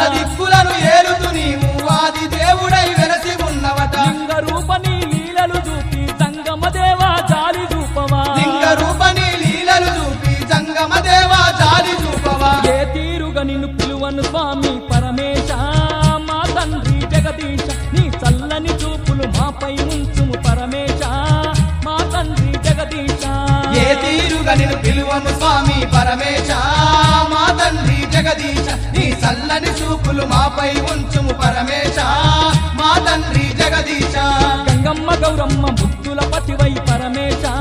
అష్టదిక్కులను ఏలుతు నీవు ఆది దేవుడై వెలసి ఉన్నవట. లింగ రూపని లీలలు చూపి సంగమ దేవా జాలి చూపవా లింగ రూపని లీలలు చూపి జంగమ దేవా జాలి చూపవా ఏ తీరుగా నిన్ను పిలువను స్వామి పరమేశ? మా తండ్రి జగదీశ నీ చల్లని చూపులు మాపై ఉంచుము పరమేశ. మా తండ్రి జగదీశ. ఏ తీరుగా నేను పిలువను స్వామి పరమేశ? మా తండ్రి జగదీశ నీ చల్లని హక్కులు మాపై ఉంచుము పరమేశ మా తండ్రి జగదీశ. గంగమ్మ గౌరమ్మ ముద్దుల పతివై పరమేశా.